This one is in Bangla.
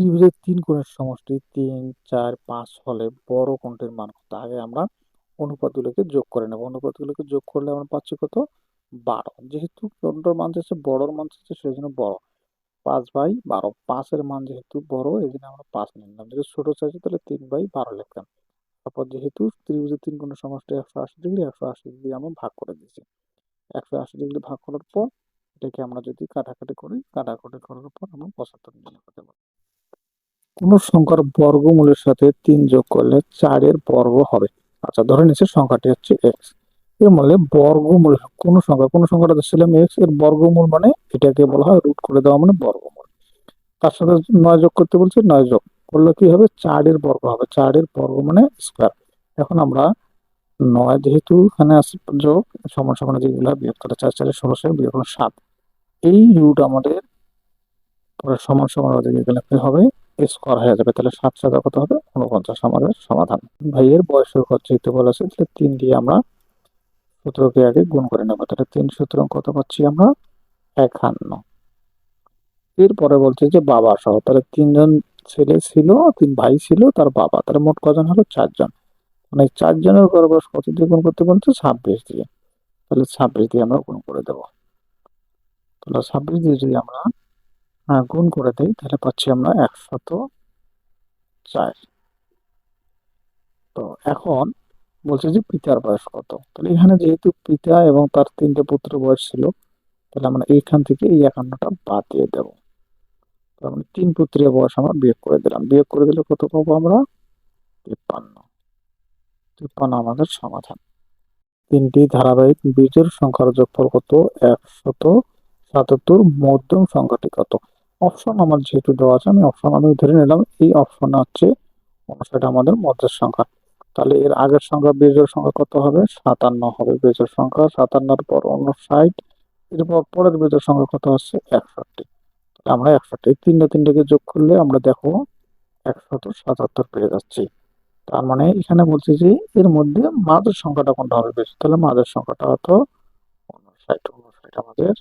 ত্রিভুজের তিন কোণের সমষ্টি, তিন, চার, পাঁচ হলে বড় কোণটির মান কত? আগে আমরা অনুপাতগুলোকে যোগ করে নেব। অনুপাতগুলোকে যোগ করলে আমরা পাচ্ছি কত? বারো। যেহেতু কোনটার মান চাচ্ছে বড়র মান চাচ্ছে সেই জন্য বড়। পাঁচ বাই বারো। পাঁচের মান যেহেতু বড় এই জন্য আমরা পাঁচ নিলাম। যদি ছোট চাইছি, তাহলে তিন বাই বারো লিখতাম তারপর যেহেতু ত্রিভুজের তিন কোণের সমষ্টি একশো আশি ডিগ্রি, একশো আশি ডিগ্রি আমরা ভাগ করে দিয়েছি। একশো আশি ডিগ্রি ভাগ করার পর, এটাকে আমরা যদি কাটাকাটি করি, কাটাকাটি করার পর আমরা পঁচাত্তর করতে পারি কোন সংখ্যার বর্গমূলের সাথে তিন যোগ করলে চারের বর্গ হবে। আচ্ছা ধরে নিচ্ছে সংখ্যাটি হচ্ছে এক্সের মানে বর্গমূল, কোন সংখ্যা, কোন সংখ্যাটা দিচ্ছিলাম এক্সের বর্গমূল মানে এটাকে বলা হয় রুট করে দেওয়া মানে বর্গমূল। তার সাথে নয় যোগ করতে বলছে, নয় যোগ করলে কি হবে? চারের বর্গ হবে। চারের বর্গ মানে স্কোয়ার এখন আমরা নয় যেহেতু এখানে যোগ, সমান সমান যেগুলো বিয়োগ করে চার, চারের ষোলোশো বিয়োগ করলে সাত। এই রুট আমাদের সমান সমান হবে? স্কোয়ার হয়ে যাবে, তাহলে সাত সাত কত হবে? উনপঞ্চাশ আমাদের সমাধান। ভাইয়ের বয়সের খরচ যেহেতু বলেছে তাহলে তিন দিয়ে আমরা সূত্রকে আগে গুণ করে নেব। তাহলে তিন সূত্র কত পাচ্ছি আমরা? একান্ন। এরপরে বলছে যে বাবা সহ, তাহলে তিনজন ছেলে ছিল, তিন ভাই ছিল, তার বাবা, তাহলে মোট কজন হলো? চারজন। মানে চারজনের গড় কত দিয়ে গুণ করতে বলছে? ছাব্বিশ দিয়ে। তাহলে ছাব্বিশ দিয়ে আমরা গুণ করে দেবো। তাহলে ছাব্বিশ দিয়ে যদি আমরা গুণ করে দেই, তাহলে পাচ্ছি আমরা একশত চার। তো এখন বলছে যে পিতার বয়স কত? তাহলে এখানে যেহেতু পিতা এবং তার তিনটে পুত্র বয়স ছিল, তাহলে আমরা এইখান থেকে এই একান্নটা বাদ দিয়ে দেব। তাহলে আমরা তিন পুত্রের বয়স আমরা বিয়োগ করে দিলাম। বিয়োগ করে দিলে কত পাবো আমরা? তিপ্পান্ন। তিপ্পান্ন আমাদের সমাধান। তিনটি ধারাবাহিক বীজের সংখ্যার যোগফল কত? একশত সাতাত্তর। মধ্যম সংখ্যাটি কত? অপশন আমার যেহেতু দেওয়া আছে, আমি অপশন আমি ধরে নিলাম, এই অপশন হচ্ছে সেটা আমাদের মধ্যের সংখ্যা। তাহলে এর আগের সংখ্যা বীজের সংখ্যা কত হবে? সাতান্ন হবে বীজের সংখ্যা। সাতান্নর পর ষাট এরপর পরের বীজের সংখ্যা কত হচ্ছে? একষট্টি। তাহলে আমরা একষট্টি তিনটে তিনটেকে যোগ করলে আমরা দেখো একশত সাতাত্তর পেয়ে যাচ্ছি। তার মানে এখানে বলছি যে এর মধ্যে মাঝের সংখ্যাটা কোনটা হবে বেশি? তাহলে মাঝের সংখ্যাটা হতো উনষাট উনষাট আমাদের